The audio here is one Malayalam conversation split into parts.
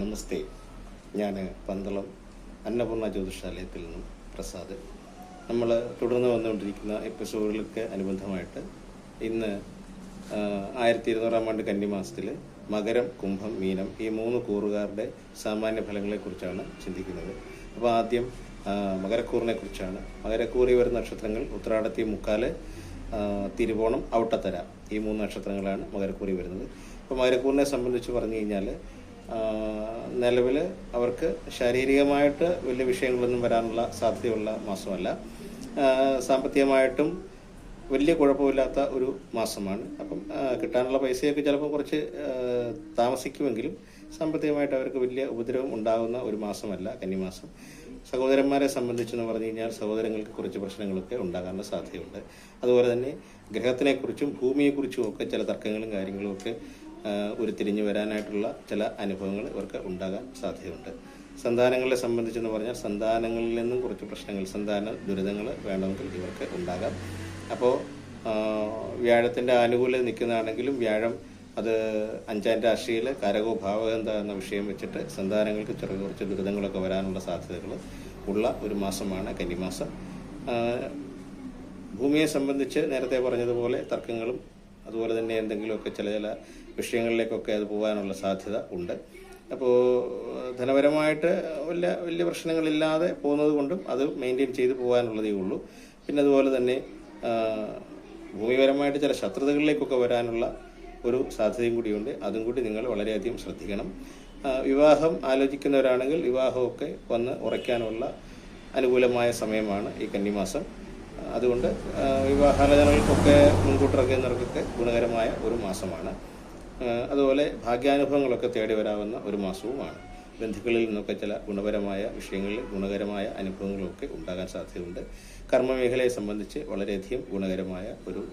നമസ്തേ. ഞാൻ പന്തളം അന്നപൂർണ ജ്യോതിഷാലയത്തിൽ നിന്നും പ്രസാദ്. നമ്മൾ തുടർന്ന് വന്നുകൊണ്ടിരിക്കുന്ന എപ്പിസോഡുകൾക്ക് അനുബന്ധമായിട്ട് ഇന്ന് ആയിരത്തി ഇരുന്നൂറാം ആണ്ട് കന്നിമാസത്തിൽ മകരം കുംഭം മീനം ഈ മൂന്ന് കൂറുകാരുടെ സാമാന്യ ഫലങ്ങളെക്കുറിച്ചാണ് ചിന്തിക്കുന്നത്. അപ്പോൾ ആദ്യം മകരക്കൂറിനെ കുറിച്ചാണ് മകരക്കൂറി വരുന്ന നക്ഷത്രങ്ങൾ ഉത്രാടത്തി മുക്കാൽ തിരുവോണം ഔട്ടത്തര ഈ മൂന്ന് നക്ഷത്രങ്ങളാണ് മകരക്കൂറി വരുന്നത്. അപ്പോൾ മകരക്കൂറിനെ സംബന്ധിച്ച് പറഞ്ഞു കഴിഞ്ഞാൽ നിലവിൽ അവർക്ക് ശാരീരികമായിട്ട് വലിയ വിഷയങ്ങളൊന്നും വരാനുള്ള സാധ്യതയുള്ള മാസമല്ല. സാമ്പത്തികമായിട്ടും വലിയ കുഴപ്പമില്ലാത്ത ഒരു മാസമാണ്. അപ്പം കിട്ടാനുള്ള പൈസയൊക്കെ ചിലപ്പോൾ കുറച്ച് താമസിക്കുമെങ്കിലും സാമ്പത്തികമായിട്ട് അവർക്ക് വലിയ ഉപദ്രവം ഉണ്ടാകുന്ന ഒരു മാസമല്ല കന്നിമാസം. സഹോദരന്മാരെ സംബന്ധിച്ചെന്ന് പറഞ്ഞു കഴിഞ്ഞാൽ സഹോദരങ്ങൾക്ക് കുറച്ച് പ്രശ്നങ്ങളൊക്കെ ഉണ്ടാകാനുള്ള സാധ്യതയുണ്ട്. അതുപോലെ തന്നെ ഗ്രഹത്തിനെക്കുറിച്ചും ഭൂമിയെക്കുറിച്ചും ഒക്കെ ചില തർക്കങ്ങളും കാര്യങ്ങളും ഒക്കെ ഉരുത്തിരിഞ്ഞു വരാനായിട്ടുള്ള ചില അനുഭവങ്ങൾ ഇവർക്ക് ഉണ്ടാകാൻ സാധ്യതയുണ്ട്. സന്താനങ്ങളെ സംബന്ധിച്ചെന്ന് പറഞ്ഞാൽ സന്താനങ്ങളിൽ നിന്നും കുറച്ച് പ്രശ്നങ്ങൾ സന്താന ദുരിതങ്ങൾ വേണമെങ്കിൽ ഇവർക്ക് ഉണ്ടാകാം. അപ്പോൾ വ്യാഴത്തിന്റെ ആനുകൂല്യം നിൽക്കുന്നതാണെങ്കിലും വ്യാഴം അത് അഞ്ചാം രാശിയിൽ കരകോ എന്ന വിഷയം വെച്ചിട്ട് സന്താനങ്ങൾക്ക് ചെറിയ കുറച്ച് ദുരിതങ്ങളൊക്കെ വരാനുള്ള സാധ്യതകൾ ഉള്ള ഒരു മാസമാണ് കന്നിമാസം. ഭൂമിയെ സംബന്ധിച്ച് നേരത്തെ പറഞ്ഞതുപോലെ തർക്കങ്ങളും അതുപോലെ തന്നെ എന്തെങ്കിലുമൊക്കെ ചില ചില വിഷയങ്ങളിലേക്കൊക്കെ അത് പോകാനുള്ള സാധ്യത ഉണ്ട്. അപ്പോൾ ധനപരമായിട്ട് വലിയ വലിയ പ്രശ്നങ്ങളില്ലാതെ പോകുന്നത് കൊണ്ടും അത് മെയിന്റെയിൻ ചെയ്ത് പോകാനുള്ളതേ ഉള്ളൂ. പിന്നെ അതുപോലെ തന്നെ ഭൂമിപരമായിട്ട് ചില ശത്രുതകളിലേക്കൊക്കെ വരാനുള്ള ഒരു സാധ്യതയും കൂടിയുണ്ട്. അതും കൂടി നിങ്ങൾ വളരെയധികം ശ്രദ്ധിക്കണം. വിവാഹം ആലോചിക്കുന്നവരാണെങ്കിൽ വിവാഹമൊക്കെ വന്ന് ഉറയ്ക്കാനുള്ള അനുകൂലമായ സമയമാണ് ഈ കന്നിമാസം. അതുകൊണ്ട് വിവാഹാലോചനകൾക്കൊക്കെ മുൻകൂട്ടിറക്കുന്നവർക്കൊക്കെ ഗുണകരമായ ഒരു മാസമാണ്. അതുപോലെ ഭാഗ്യാനുഭവങ്ങളൊക്കെ തേടി വരാവുന്ന ഒരു മാസവുമാണ്. ബന്ധുക്കളിൽ നിന്നൊക്കെ ചില ഗുണപരമായ വിഷയങ്ങളിൽ ഗുണകരമായ അനുഭവങ്ങളൊക്കെ ഉണ്ടാകാൻ സാധ്യതയുണ്ട്. കർമ്മമേഖലയെ സംബന്ധിച്ച് വളരെയധികം ഗുണകരമായ ഒരു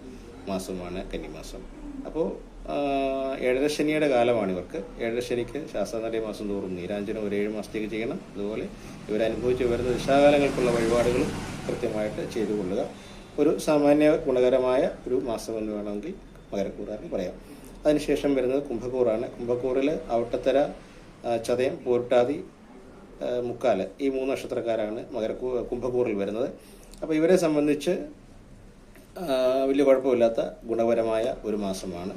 മാസമാണ് കന്നിമാസം. അപ്പോൾ ഏഴരശനിയുടെ കാലമാണ് ഇവർക്ക്. ഏഴരശനിക്ക് ശാസ്ത്രനടയ മാസം തോറും നീരാഞ്ജനം ഒരു ഏഴ് മാസത്തേക്ക് ചെയ്യണം. അതുപോലെ ഇവരനുഭവിച്ച് വരുന്ന ദിശാകാലങ്ങൾക്കുള്ള വഴിപാടുകളും കൃത്യമായിട്ട് ചെയ്തു കൊള്ളുക. ഒരു സാമാന്യ ഗുണകരമായ ഒരു മാസം എന്ന് വേണമെങ്കിൽ മകരക്കൂറാണ് പറയാം. അതിനുശേഷം വരുന്നത് കുംഭക്കൂറാണ്. കുംഭക്കൂറിൽ ഔട്ടത്തര ആ, ചതയം പോരുട്ടാതി മുക്കാൽ ഈ മൂന്ന് നക്ഷത്രക്കാരാണ് മകരക്കൂ കുംഭക്കൂറിൽ വരുന്നത്. അപ്പോൾ ഇവരെ സംബന്ധിച്ച് വലിയ കുഴപ്പമില്ലാത്ത ഗുണപരമായ ഒരു മാസമാണ്.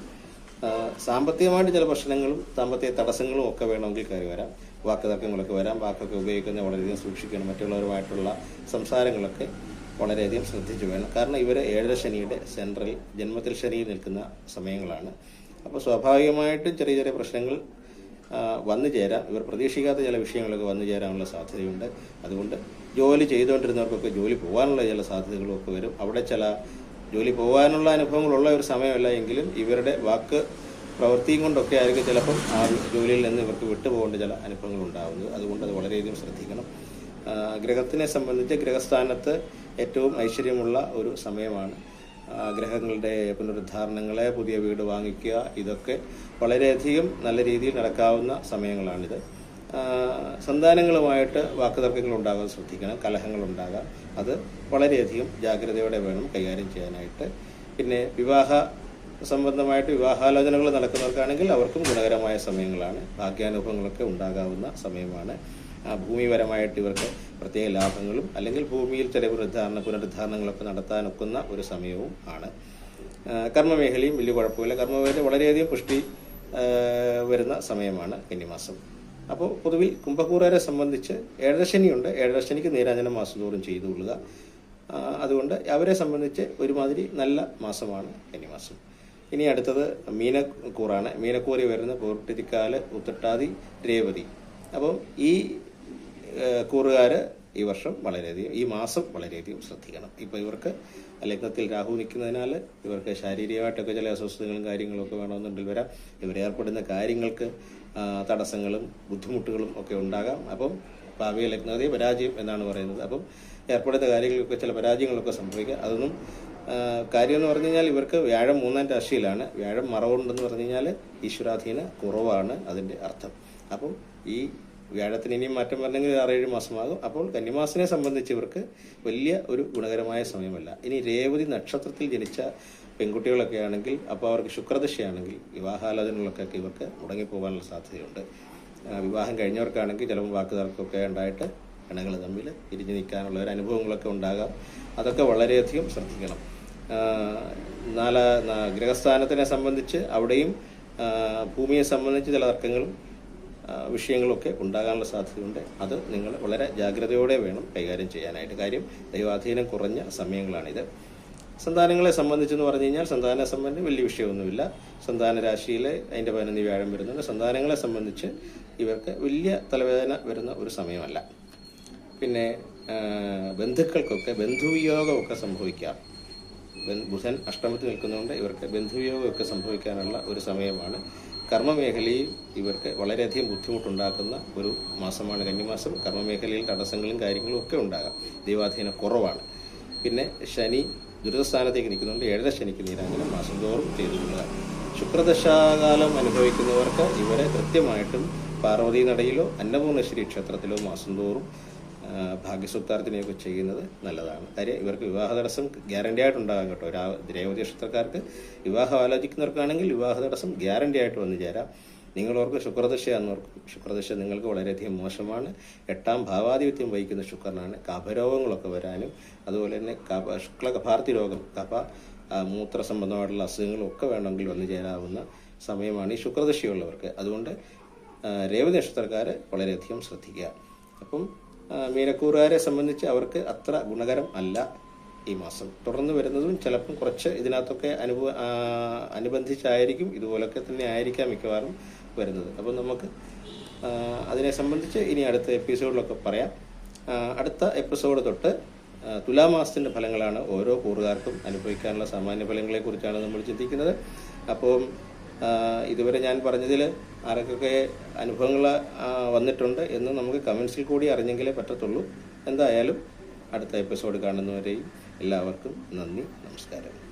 സാമ്പത്തികമായിട്ട് ചില പ്രശ്നങ്ങളും സാമ്പത്തിക തടസ്സങ്ങളും ഒക്കെ വേണമെങ്കിൽ കയറി വരാം. വാക്ക് തർക്കങ്ങളൊക്കെ വരാം. വാക്കൊക്കെ ഉപയോഗിക്കുന്നത് വളരെയധികം സൂക്ഷിക്കണം. മറ്റുള്ളവരുമായിട്ടുള്ള സംസാരങ്ങളൊക്കെ വളരെയധികം ശ്രദ്ധിച്ചു വേണം. കാരണം ഇവർ ഏഴര ശനിയുടെ സെൻട്രൽ ജന്മത്തിൽ ശനിയിൽ നിൽക്കുന്ന സമയങ്ങളാണ്. അപ്പോൾ സ്വാഭാവികമായിട്ടും ചെറിയ ചെറിയ പ്രശ്നങ്ങൾ വന്നു ചേരാം. ഇവർ പ്രതീക്ഷിക്കാത്ത ചില വിഷയങ്ങളൊക്കെ വന്നു ചേരാനുള്ള സാധ്യതയുണ്ട്. അതുകൊണ്ട് ജോലി ചെയ്തുകൊണ്ടിരുന്നവർക്കൊക്കെ ജോലി പോകാനുള്ള ചില സാധ്യതകളൊക്കെ വരും. അവിടെ ചില ജോലി പോകാനുള്ള അനുഭവങ്ങളുള്ള ഒരു സമയമല്ല എങ്കിലും ഇവരുടെ വാക്ക് പ്രവൃത്തിയും കൊണ്ടൊക്കെ ആയിരിക്കും ചിലപ്പം ആ ജോലിയിൽ നിന്ന് ഇവർക്ക് വിട്ടുപോകേണ്ട ചില അനുഭവങ്ങൾ ഉണ്ടാകുന്നത് അതുകൊണ്ട് അത് വളരെയധികം ശ്രദ്ധിക്കണം. ഗ്രഹത്തിനെ സംബന്ധിച്ച് ഗ്രഹസ്ഥാനത്ത് ഏറ്റവും ഐശ്വര്യമുള്ള ഒരു സമയമാണ്. ഗ്രഹങ്ങളുടെ പുനരുദ്ധാരണങ്ങളെ പുതിയ വീട് വാങ്ങിക്കുക ഇതൊക്കെ വളരെയധികം നല്ല രീതിയിൽ നടക്കാവുന്ന സമയങ്ങളാണിത്. സന്താനങ്ങളുമായിട്ട് വാക്കുതർക്കങ്ങൾ ഉണ്ടാകാൻ ശ്രദ്ധിക്കണം കലഹങ്ങൾ ഉണ്ടാകാം അത് വളരെയധികം ജാഗ്രതയോടെ വേണം കൈകാര്യം ചെയ്യാനായിട്ട്. പിന്നെ വിവാഹ സംബന്ധമായിട്ട് വിവാഹാലോചനകൾ നടക്കുന്നവർക്കാണെങ്കിൽ അവർക്കും ഗുണകരമായ സമയങ്ങളാണ്. ഭാഗ്യാനുഭവങ്ങളൊക്കെ ഉണ്ടാകാവുന്ന സമയമാണ്. ഭൂമിപരമായിട്ട് ഇവർക്ക് പ്രത്യേക ലാഭങ്ങളും അല്ലെങ്കിൽ ഭൂമിയിൽ ചില പുനരുദ്ധാരണ പുനരുദ്ധാരണങ്ങളൊക്കെ നടത്താനൊക്കുന്ന ഒരു സമയവും ആണ്. കർമ്മമേഖലയും വലിയ കുഴപ്പമില്ല. കർമ്മമേഖല വളരെയധികം പുഷ്ടി വരുന്ന സമയമാണ് കന്നിമാസം. അപ്പോൾ പൊതുവിൽ കുംഭക്കൂറുകാരെ സംബന്ധിച്ച് ഏഴരശനിയുണ്ട് ഏഴരശനിക്ക് നീരാഞ്ജനം മാസം തോറും ചെയ്തു കൊള്ളുക. അതുകൊണ്ട് അവരെ സംബന്ധിച്ച് ഒരുമാതിരി നല്ല മാസമാണ് കന്നിമാസം ഇനി അടുത്തത് മീനക്കൂറാണ്. മീനക്കൂറി വരുന്ന പൂർട്ടിരിക്കാൽ ഉത്തട്ടാതി രേവതി. അപ്പം ഈ കൂറുകാർ ഈ വർഷം വളരെയധികം ഈ മാസം വളരെയധികം ശ്രദ്ധിക്കണം. ഇപ്പോൾ ഇവർക്ക് ലഗ്നത്തിൽ രാഹു നിൽക്കുന്നതിനാൽ ഇവർക്ക് ശാരീരികമായിട്ടൊക്കെ ചില അസ്വസ്ഥതകളും കാര്യങ്ങളൊക്കെ വേണമെന്നുണ്ടെങ്കിൽ വരാം. ഇവരേർപ്പെടുന്ന കാര്യങ്ങൾക്ക് തടസ്സങ്ങളും ബുദ്ധിമുട്ടുകളും ഒക്കെ ഉണ്ടാകാം. അപ്പം ഭാവിക ലഗ്നതയെ പരാജയം എന്നാണ് പറയുന്നത്. അപ്പം ഏർപ്പെടുന്ന കാര്യങ്ങളൊക്കെ ചില പരാജയങ്ങളൊക്കെ സംഭവിക്കാം. അതൊന്നും കാര്യം എന്ന് പറഞ്ഞു കഴിഞ്ഞാൽ ഇവർക്ക് വ്യാഴം മൂന്നാം രാശിയിലാണ്. വ്യാഴം മറവുണ്ടെന്ന് പറഞ്ഞു കഴിഞ്ഞാൽ ഈശ്വരാധീന കുറവാണ് അതിന്റെ അർത്ഥം. അപ്പം ഈ വ്യാഴത്തിന് ഇനിയും മാറ്റം വരണമെങ്കിൽ ആറേഴ് മാസമാകും. അപ്പോൾ കന്നിമാസനെ സംബന്ധിച്ച് ഇവർക്ക് വലിയ ഒരു ഗുണകരമായ സമയമല്ല. ഇനി രേവതി നക്ഷത്രത്തിൽ ജനിച്ച പെൺകുട്ടികളൊക്കെ ആണെങ്കിൽ അപ്പോൾ അവർക്ക് ശുക്രദശയാണെങ്കിൽ വിവാഹാലോചനകളൊക്കെ ഇവർക്ക് മുടങ്ങിപ്പോകാനുള്ള സാധ്യതയുണ്ട്. വിവാഹം കഴിഞ്ഞവർക്കാണെങ്കിൽ ചിലപ്പോൾ വാക്കുതർക്കമൊക്കെ ഉണ്ടായിട്ട് ഇണകൾ തമ്മിൽ ഇരിഞ്ഞു നിൽക്കാനുള്ള ഒരു അനുഭവങ്ങളൊക്കെ ഉണ്ടാകാം. അതൊക്കെ വളരെയധികം ശ്രദ്ധിക്കണം. നാല ഗ്രഹസ്ഥാനത്തിനെ സംബന്ധിച്ച് അവിടെയും ഭൂമിയെ സംബന്ധിച്ച് ചില തർക്കങ്ങളും വിഷയങ്ങളൊക്കെ ഉണ്ടാകാനുള്ള സാധ്യതയുണ്ട്. അത് നിങ്ങൾ വളരെ ജാഗ്രതയോടെ വേണം കൈകാര്യം ചെയ്യാനായിട്ട്. കാര്യം ദൈവാധീനം കുറഞ്ഞ സമയങ്ങളാണിത്. സന്താനങ്ങളെ സംബന്ധിച്ചെന്ന് പറഞ്ഞു കഴിഞ്ഞാൽ സന്താന സംബന്ധം വലിയ വിഷയമൊന്നുമില്ല. സന്താന രാശിയിൽ അതിന്റെ പതിനൊന്ന് വ്യാഴം വരുന്നുണ്ട്. സന്താനങ്ങളെ സംബന്ധിച്ച് ഇവർക്ക് വലിയ തലവേദന വരുന്ന ഒരു സമയമല്ല. പിന്നെ ബന്ധുക്കൾക്കൊക്കെ ബന്ധുവിയോഗമൊക്കെ സംഭവിക്കാം. ബുധൻ അഷ്ടമത്തിൽ നിൽക്കുന്നതുകൊണ്ട് ഇവർക്ക് ബന്ധുവിയോഗമൊക്കെ സംഭവിക്കാനുള്ള ഒരു സമയമാണ്. കർമ്മമേഖലയിൽ ഇവർക്ക് വളരെയധികം ബുദ്ധിമുട്ടുണ്ടാക്കുന്ന ഒരു മാസമാണ് കന്നിമാസം കർമ്മമേഖലയിൽ തടസ്സങ്ങളും കാര്യങ്ങളും ഒക്കെ ഉണ്ടാകാം. ദൈവാധീന കുറവാണ്. പിന്നെ ശനി ദുരിതസ്ഥാനത്തേക്ക് നിൽക്കുന്നുണ്ട്. ഏഴര ശനിക്ക് നീരാഞ്ജനം മാസം തോറും ചെയ്തു കൊള്ളുക ശുക്രദശാകാലം അനുഭവിക്കുന്നവർക്ക് ഇവരെ കൃത്യമായിട്ടും പാർവതി നടയിലോ അന്നപൂർണശ്രീ ക്ഷേത്രത്തിലോ മാസം തോറും ആ, ഭാഗ്യസുക്താർത്ഥനയൊക്കെ ചെയ്യുന്നത് നല്ലതാണ്. കാര്യം ഇവർക്ക് വിവാഹ തടസ്സം ഗ്യാരണ്ടി ആയിട്ടുണ്ടാകാം കേട്ടോ. രാ രേവതി നക്ഷത്രക്കാർക്ക് വിവാഹം ആലോചിക്കുന്നവർക്കാണെങ്കിൽ വിവാഹ തടസ്സം ഗ്യാരണ്ടി ആയിട്ട് വന്നു ചേരാം. നിങ്ങളോർക്ക് ശുക്രദശയാണെന്നോർക്കും ശുക്രദശ നിങ്ങൾക്ക് വളരെയധികം മോശമാണ്. എട്ടാം ഭാവാധിപത്യം വഹിക്കുന്ന ശുക്രനാണ്. കഫരോഗങ്ങളൊക്കെ വരാനും അതുപോലെ തന്നെ കഫ ശുക്ല കഫാർത്തി രോഗം കഫ മൂത്ര സംബന്ധമായിട്ടുള്ള അസുഖങ്ങളും ഒക്കെ വേണമെങ്കിൽ വന്നു ചേരാവുന്ന സമയമാണ് ഈ ശുക്രദശയുള്ളവർക്ക്. അതുകൊണ്ട് രേവതി നക്ഷത്രക്കാർ വളരെയധികം ശ്രദ്ധിക്കുക. അപ്പം മീനക്കൂറുകാരെ സംബന്ധിച്ച് അവർക്ക് അത്ര ഗുണകരം അല്ല ഈ മാസം. തുടർന്ന് വരുന്നതും ചിലപ്പം കുറച്ച് ഇതിനകത്തൊക്കെ അനുഭവ അനുബന്ധിച്ചായിരിക്കും ഇതുപോലൊക്കെ തന്നെ ആയിരിക്കാം മിക്കവാറും വരുന്നത്. അപ്പം നമുക്ക് അതിനെ സംബന്ധിച്ച് ഇനി അടുത്ത എപ്പിസോഡിലൊക്കെ പറയാം. അടുത്ത എപ്പിസോഡ് തൊട്ട് തുലാമാസത്തിന്റെ ഫലങ്ങളാണ് ഓരോ കൂറുകാർക്കും അനുഭവിക്കാനുള്ള സാമാന്യ ഫലങ്ങളെക്കുറിച്ചാണ് നമ്മൾ ചിന്തിക്കുന്നത്. അപ്പം ഇതുവരെ ഞാൻ പറഞ്ഞതിൽ ആരൊക്കെ അനുഭവങ്ങൾ വന്നിട്ടുണ്ട് എന്ന് നമുക്ക് കമൻസിൽ കൂടി അറിഞ്ഞെങ്കിലേ പറ്റത്തുള്ളൂ. എന്തായാലും അടുത്ത എപ്പിസോഡ് കാണുന്നവരെയും എല്ലാവർക്കും നന്ദി നമസ്കാരം.